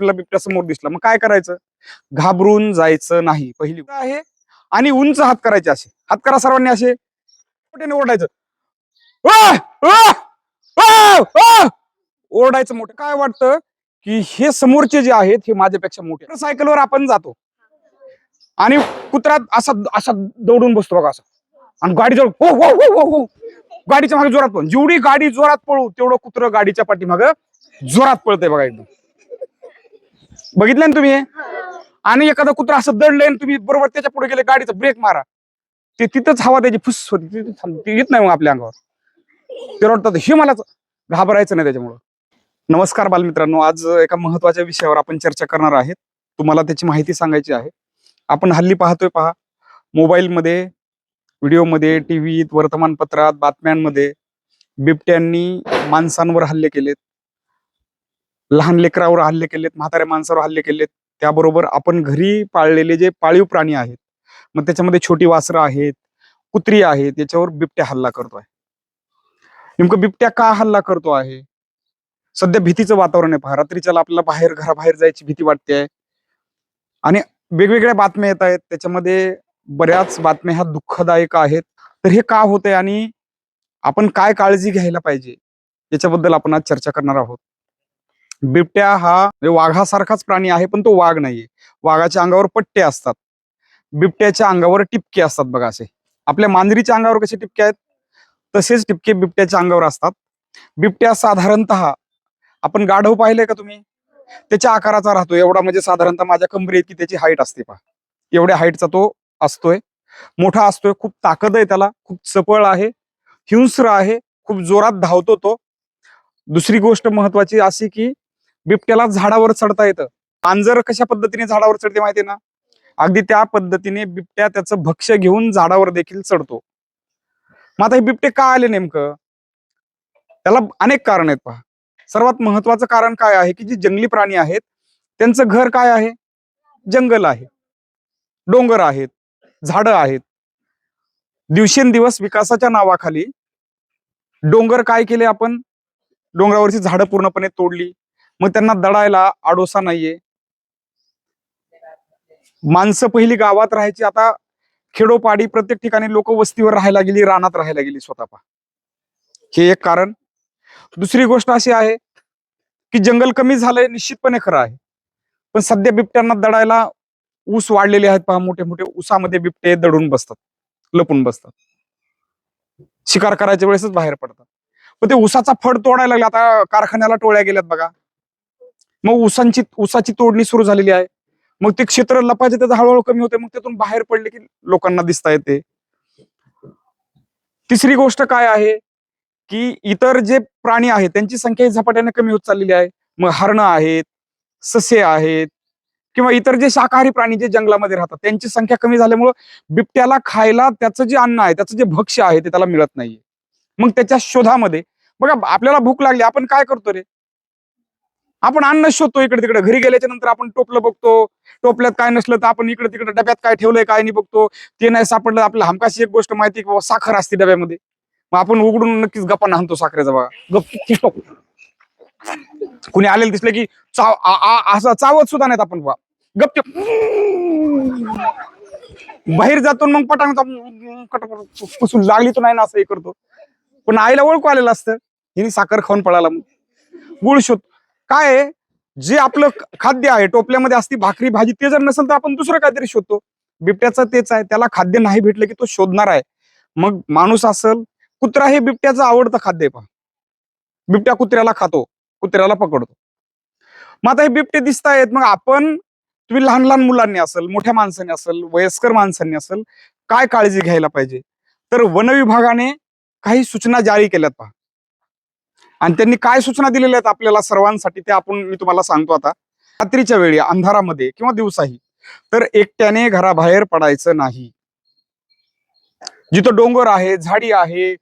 आपल्याला बिबट्या समोर दिसला. मग काय करायचं? घाबरून जायचं नाही. पहिली आहे आणि उंच हात करायचे असे. हात करा सर्वांनी असे. ओरडायचं. ओरडायचं मोठं. काय वाटतं? की हे समोरचे जे आहेत हे माझ्यापेक्षा मोठे. सायकलवर आपण जातो. आणि कुत्रा असा असा दौडून बसतो बघा असं. आणि गाडी जवळ हो हो हो हो हो. गाडीच्या मागे जोरात पण जेवढी गाडी जोरात पळू तेवढं कुत्र गाडीच्या पाठीमागं जोरात पळतंय बघा एकदम. बघितलं ना तुम्ही? आणि एखादा कुत्रा असं दडलंय आणि तुम्ही बरोबर त्याच्या पुढे गेले गाडीचा ब्रेक मारा. ते तिथंच हवा त्याची फुस होती तिथं येत नाही मग आपल्या अंगावर. ते रडतात हे मला घाबरायचं नाही त्याच्यामुळं. नमस्कार बालमित्रांनो आज एका महत्त्वाच्या विषयावर आपण चर्चा करणार आहेत. तुम्हाला त्याची माहिती सांगायची आहे. आपण हल्ली पाहतोय पहा मोबाईलमध्ये व्हिडिओमध्ये टीव्हीत वर्तमानपत्रात बातम्यांमध्ये बिबट्यांनी माणसांवर हल्ले केलेत. लहान लेकरावर हल्ले केलेत म्हाताऱ्या माणसावर हल्ले केलेत. त्याबरोबर आपण घरी पाळलेले जे पाळीव प्राणी आहेत मग त्याच्यामध्ये छोटी वासरं आहेत कुत्री आहेत याच्यावर बिबट्या हल्ला करतो आहे नेमकं बिबट्या का हल्ला करतो आहे? सध्या भीतीचं वातावरण आहे. पहा रात्रीच्याला आपल्याला बाहेर घराबाहेर जायची भीती वाटते आहे. आणि वेगवेगळ्या बातम्या येत आहेत. त्याच्यामध्ये बऱ्याच बातम्या ह्या दुःखदायक आहेत. तर हे का होतंय आणि आपण काय काळजी घ्यायला पाहिजे? याच्याबद्दल आपण आज चर्चा करणार आहोत. बिबट्या हा म्हणजे वाघासारखाच प्राणी आहे पण तो वाघ नाहीये. वाघाच्या अंगावर पट्टे असतात. बिबट्याच्या अंगावर टिपके असतात बघा असे. आपल्या मांजरीच्या अंगावर कसे टिपके आहेत? तसेच टिपके बिबट्याच्या अंगावर असतात. बिबट्या साधारणतः आपण गाढव पाहिले का तुम्ही? त्याच्या आकाराचा राहतो. एवढा म्हणजे साधारणतः माझ्या कमरे इतकी त्याची हाईट असते पहा. एवढ्या हाईटचा तो असतोय. मोठा असतोय. खूप ताकद आहे त्याला. खूप चपळ आहे. हिंस्र आहे. खूप जोरात धावतो तो. दुसरी गोष्ट महत्वाची अशी की बिबट्याला झाडावर चढता येतं. पांजर कशा पद्धतीने झाडावर चढते माहितीये ना? अगदी त्या पद्धतीने बिबट्या त्याचं भक्ष्य घेऊन झाडावर देखील चढतो. मग आता हे बिबटे का आले नेमकं? त्याला अनेक कारण आहेत पहा. सर्वात महत्वाचं कारण काय आहे की जे जंगली प्राणी आहेत त्यांचं घर काय आहे? जंगल आहे. डोंगर आहेत. झाडं आहेत. दिवसेंदिवस विकासाच्या नावाखाली डोंगर काय केले आपण? डोंगरावरची झाडं पूर्णपणे तोडली. मग त्यांना दडायला आडोसा नाहीये. माणसं पहिली गावात राहायची आता खेडोपाडी प्रत्येक ठिकाणी लोक वस्तीवर राहायला गेली रानात राहायला गेली स्वतः पहा. हे एक कारण. दुसरी गोष्ट अशी आहे की जंगल कमी झालंय निश्चितपणे खरं आहे. पण सध्या बिबट्यांना दडायला ऊस वाढलेले आहेत पहा मोठे मोठे ऊसामध्ये बिबटे दडून बसतात लपून बसतात. शिकार करायच्या वेळेसच बाहेर पडतात. पण ते ऊसाचा फड तोडायला लागला आता कारखान्याला टोळ्या गेल्यात बघा. मग ऊसांची ऊसाची तोडणी सुरू झालेली आहे. मग ते क्षेत्र लपायचे त्याचं हळूहळू कमी होते मग त्यातून बाहेर पडले की लोकांना दिसता येते. तिसरी गोष्ट काय आहे? की इतर जे प्राणी आहेत त्यांची संख्या झपाट्याने कमी होत चाललेली आहे. मग हरणं आहेत ससे आहेत किंवा इतर जे शाकाहारी प्राणी जे जंगलामध्ये राहतात त्यांची संख्या कमी झाल्यामुळं बिबट्याला खायला त्याचं जे अन्न आहे त्याचं जे भक्ष्य आहे ते त्याला मिळत नाहीये. मग त्याच्या शोधामध्ये बघा आपल्याला भूक लागली आपण काय करतो रे? आपण अन्न शोधतो इकडे तिकडे. घरी गेल्याच्यानंतर आपण टोपलं बघतो. टोपल्यात काय नसलं तर आपण इकडे तिकडे डब्यात काय ठेवलंय काय नाही बघतो. ते नाही सापडलं आपल्याला हमकाशी एक गोष्ट माहिती की बाबा साखर असते डब्यामध्ये. मग आपण उघडून नक्कीच गप्पा नाहतो साखरेचा बघा. गप्प कुणी आलेलं दिसलं की चाव असा असं चावत सुद्धा नाहीत आपण बघा गप्प बाहेर जातो मग पटांग पुसून लागली तर नाही ना असं हे करतो. पण आईला ओळखू आलेलं असतं. हिने साखर खाऊन पळाला मग गुळ शोध काय आहे, जे आपलं खाद्य आहे टोपल्यामध्ये असती भाकरी भाजी ते जर नसेल तर आपण दुसरं काहीतरी शोधतो. बिबट्याचं तेच आहे त्याला खाद्य नाही भेटलं की तो शोधणार आहे. मग माणूस असल कुत्रा हे बिबट्याचं आवडतं खाद्य आहे पहा. बिबट्या कुत्र्याला खातो कुत्र्याला पकडतो. मग आता हे बिबटे दिसत आहेत मग आपण तुम्ही लहान लहान मुलांनी असेल मोठ्या माणसांनी असेल वयस्कर माणसांनी असेल काय काळजी घ्यायला पाहिजे? तर वन विभागाने काही सूचना जारी केल्यात पहा. आणि त्यांनी काय सूचना दिलेल्या आहेत आपल्याला सर्वांसाठी ते आपण मी तुम्हाला सांगतो आता. रात्रीच्या वेळी अंधारामध्ये किंवा दिवसाही तर एकट्याने घराबाहेर पडायचं नाही. जिथं डोंगर आहे झाडी आहे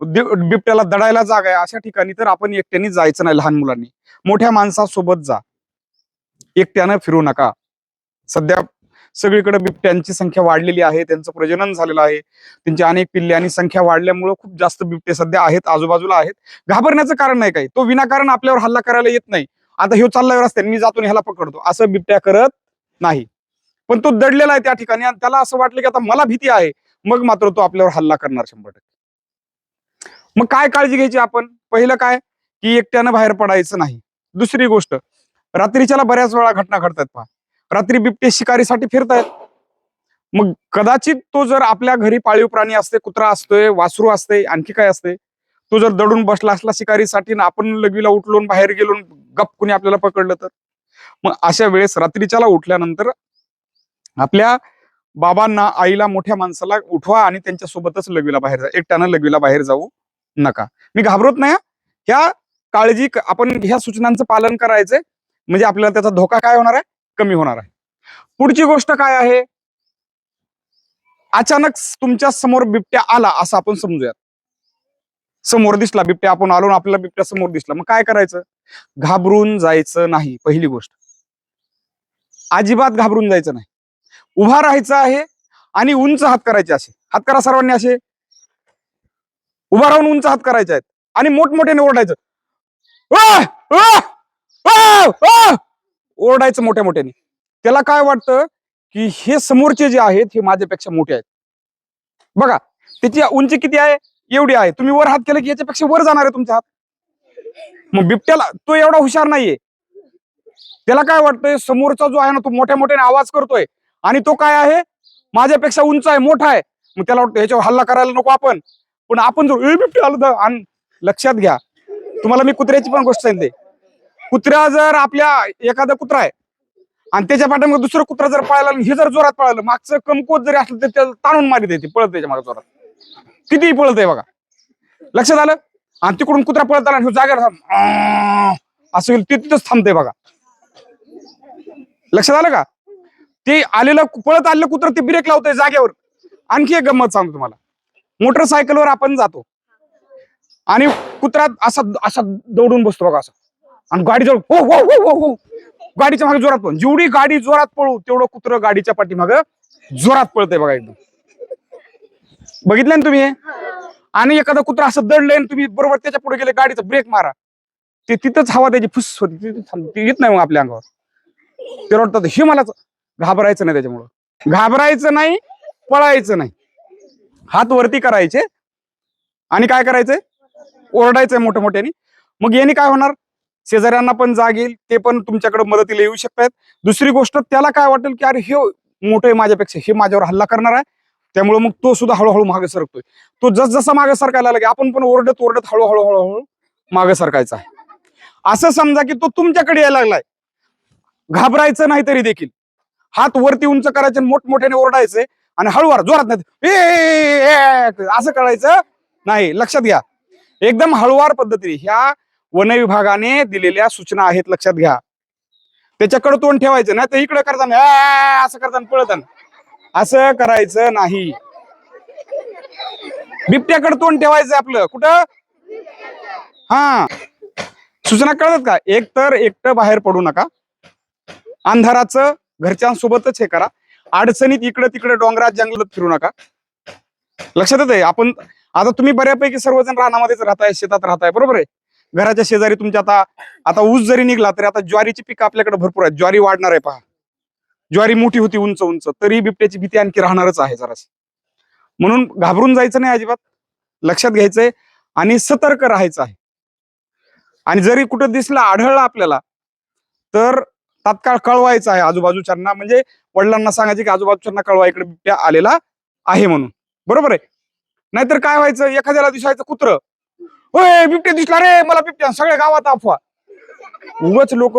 बिबट्याला दडायला जागा आहे अशा ठिकाणी तर आपण एकट्याने जायचं नाही लहान मुलांनी. मोठ्या माणसासोबत जा. एकट्यानं फिरू नका. सध्या सगळीकडे बिबट्यांची संख्या वाढलेली आहे त्यांचं प्रजनन झालेलं आहे. त्यांची अनेक पिल्ले आणि संख्या वाढल्यामुळे खूप जास्त बिबटे सध्या आहेत आजूबाजूला आहेत. घाबरण्याचं कारण नाही काही. तो विनाकारण आपल्यावर हल्ला करायला येत नाही. आता ह्यो चालल्यावर रस्त्याने मी जातो ह्याला पकडतो. असं बिबट्या करत नाही. पण तो दडलेला आहे त्या ठिकाणी आणि त्याला असं वाटलं की आता मला भीती आहे. मग मात्र तो आपल्यावर हल्ला करणार शंभर टक्के. मग काय काळजी घ्यायची आपण? पहिलं काय? की एकट्यानं बाहेर पडायचं नाही. दुसरी गोष्ट रात्रीच्याला बऱ्याच वेळा घटना घडतात पहा. रात्री बिबटे शिकारीसाठी फिरतायत. मग कदाचित तो जर आपल्या घरी पाळीव प्राणी असते कुत्रा असतोय वासरू असते आणखी काय असते तो जर दडून बसला असला शिकारीसाठी ना आपण लगवीला उठलून बाहेर गेलो गप कुणी आपल्याला पकडलं तर? मग अशा वेळेस रात्रीच्याला उठल्यानंतर आपल्या बाबांना आईला मोठ्या माणसाला उठवा आणि त्यांच्यासोबतच लघवीला लगवीला बाहेर जा. एकट्यानं लगवीला बाहेर जाऊ नका. मी घाबरत नाही ह्या काळजी आपण ह्या सूचनांचं पालन करायचंय. म्हणजे आपल्याला त्याचा धोका काय होणार आहे? कमी होणार आहे. पुढची गोष्ट काय आहे? अचानक तुमच्यासमोर बिबट्या आला असं आपण समजूयात. समोर दिसला बिबट्या आपण आलो आपल्याला बिबट्या समोर दिसला. मग काय करायचं? घाबरून जायचं नाही पहिली गोष्ट. अजिबात घाबरून जायचं नाही. उभा राहायचं आहे आणि उंच हात करायचे असे. हात करा सर्वांनी असे. उभा राहून उंच हात करायचे आहेत. आणि मोठमोठ्याने ओरडायचं. ओरडायचं मोठ्या मोठ्याने. त्याला काय वाटतं की हे समोरचे जे आहेत हे माझ्यापेक्षा मोठे आहेत. बघा त्याची उंची किती आहे? एवढी आहे. तुम्ही वर हात केलं की याच्यापेक्षा वर जाणार आहे तुमचा हात. मग बिबट्याला तो एवढा हुशार नाहीये. त्याला काय वाटतंय? समोरचा जो आहे ना तो मोठ्या मोठ्याने आवाज करतोय. आणि तो काय आहे? माझ्यापेक्षा उंच आहे मोठा आहे. मग त्याला वाटतं ह्याच्यावर हल्ला करायला नको आपण. पण आपण जर बिबट्या आलो तर आणि लक्षात घ्या. तुम्हाला मी कुत्र्याची पण गोष्ट सांगते. कुत्र्या जर आपल्या एखादा कुत्रा आहे आणि त्याच्या पाठीमागे दुसरं कुत्रा जर पळायला आणि हे जर जोरात पळालं मागचं कमकोत जरी असलं तर त्याला ताणून मारी देते पळत त्याच्यामागे जोरात. कितीही पळत आहे बघा. लक्षात आलं? आणि तिकडून कुत्रा पळत आला आणि ह्यो जागेवर थांब. असं होईल, ते तिथंच थांबते बघा. लक्षात आलं का? ते आलेलं पळत आलेलं कुत्र ते ब्रेक लावतंय जागेवर. आणखी एक गंमत सांगतो तुम्हाला. मोटरसायकलवर आपण जातो. आणि कुत्रा असा असा दौडून बसतो बघा असं. आणि गाडी जवळ हो, हो हो हो हो गाडीच्या मागे जोरात पळून जेवढी गाडी जोरात पळू तेवढं कुत्र गाडीच्या पाठीमाग जोरात पळतंय बघा एकदम. बघितलं ना तुम्ही आणि एखादा कुत्रा असं दडलंय तुम्ही बरोबर त्याच्या पुढे गेले गाडीचा ब्रेक मारा. ते तिथंच हवा त्याची फुस होती ते येत नाही मग आपल्या अंगावर. ते वाटतं हे मला घाबरायचं नाही त्याच्यामुळं. घाबरायचं नाही पळायचं नाही. हात वरती करायचे आणि काय करायचंय? ओरडायचंय मोठ्या मोठ्याने मग याने काय होणार? शेजाऱ्यांना पण जाग येईल ते पण तुमच्याकडे मदतीला येऊ शकतात दुसरी गोष्ट त्याला काय वाटेल की अरे हे मोठं आहे माझ्यापेक्षा हे माझ्यावर हल्ला करणार आहे. त्यामुळे मग तो सुद्धा हळूहळू मागे सरकतोय. तो जसजसा मागे सरकायला लागेल आपण पण ओरडत ओरडत हळूहळू हळूहळू मागे सरकायचा आहे. असं समजा की तो तुमच्याकडे यायला लागलाय. घाबरायचं नाही तरी देखील. हात वरती उंच करायचे मोठमोठ्याने ओरडायचे आणि हळूवार जोरात नाही असं करायचं नाही. लक्षात घ्या. एकदम हळुवार पद्धतीने ह्या वन विभागाने दिलेल्या सूचना आहेत लक्षात घ्या. त्याच्याकडे तोंड ठेवायचं ना तर इकडे करताना असं करताना पळताना. असं करायचं नाही. बिबट्याकडे तोंड ठेवायचं आपलं. कुठं? हा. सूचना कळतात का? एक तर एकटं बाहेर पडू नका. अंधाराचं घरच्यांसोबतच हे करा. अडचणीत इकडे तिकडे डोंगरात जंगलात फिरू नका. लक्षात येत आहे? आपण आता तुम्ही बऱ्यापैकी सर्वजण रानामध्येच राहताय शेतात राहताय बरोबर आहे? घराच्या शेजारी तुमच्या आता आता ऊस जरी निघला तरी आता ज्वारीची पिकं आपल्याकडे भरपूर आहेत. ज्वारी वाढणार आहे पहा. ज्वारी मोठी होती उंच उंच तरी बिबट्याची भीती आणखी राहणारच आहे जराशी म्हणून घाबरून जायचं नाही अजिबात. लक्षात घ्यायचंय आणि सतर्क राहायचं आहे. आणि जरी कुठं दिसला आढळला आपल्याला तर तात्काळ कळवायचं आहे आजूबाजूच्यांना. म्हणजे वडिलांना सांगायचे की आजूबाजूच्यांना कळवा इकडे बिबट्या आलेला आहे म्हणून. बरोबर आहे? नाहीतर काय व्हायचं? एखाद्याला दिसायचं कुत्र. होय बिबट्या दिसला रे मला बिबट्या सगळ्या गावात अफवा. उगच लोक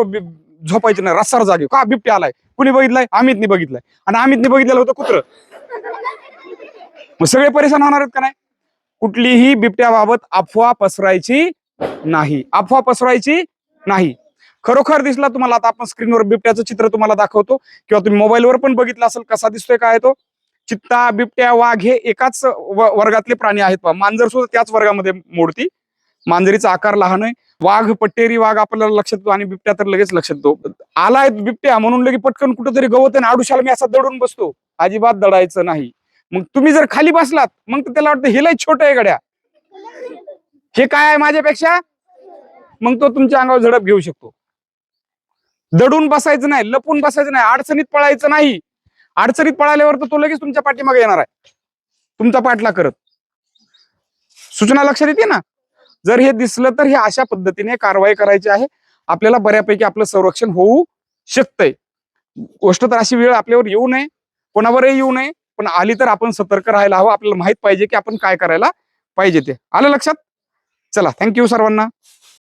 झोपायचे नाही रस्सार जागे. का बिबट्या आलाय? कुणी बघितलाय? अमितने बघितलाय. आणि अमितने बघितलेलं होतं कुत्र. मग सगळे परेशान होणार आहेत का नाही? कुठलीही बिबट्याबाबत अफवा पसरायची नाही. अफवा पसरायची नाही. खरोखर दिसला तुम्हाला आता आपण स्क्रीनवर बिबट्याचं चित्र तुम्हाला दाखवतो. किंवा तुम्ही मोबाईलवर पण बघितलं असेल कसा दिसतोय काय तो? चित्ता बिबट्या वाघ हे एकाच वर्गातले प्राणी आहेत. मांजर सुद्धा त्याच वर्गामध्ये मोडती. मांजरीचा आकार लहान आहे. वाघ पट्टेरी वाघ आपल्याला लक्षात येतो आणि बिबट्या तर लगेच लक्षात येतो. आलाय बिबट्या म्हणून लगे पटकन कुठेतरी गवत आहे आडुशाला मी असा दडून बसतो. अजिबात दडायचं नाही. मग तुम्ही जर खाली बसलात मग तर त्याला वाटतं हे लय छोट आहे गड्या. हे काय आहे माझ्यापेक्षा? मग तो तुमच्या अंगावर झडप घेऊ शकतो. दडून बसायचं नाही लपून बसायचं नाही अडचणीत पळायचं नाही. अडचणीत पळाल्यावर तर तो लगेच तुमच्या पाठीमागे येणार आहे. तुमचा पाठला करत. सूचना लक्षात येते ना? जर हे दिसलं तर हे अशा पद्धतीने कारवाई करायची आहे. आपल्याला बऱ्यापैकी आपलं संरक्षण होऊ शकतंय. गोष्ट तर अशी वेळ आपल्यावर येऊ नये कोणावरही येऊ नये पण आली तर आपण सतर्क राहायला हवं. आपल्याला माहीत पाहिजे की आपण काय करायला पाहिजे ते. आलं लक्षात? चला थँक्यू सर्वांना.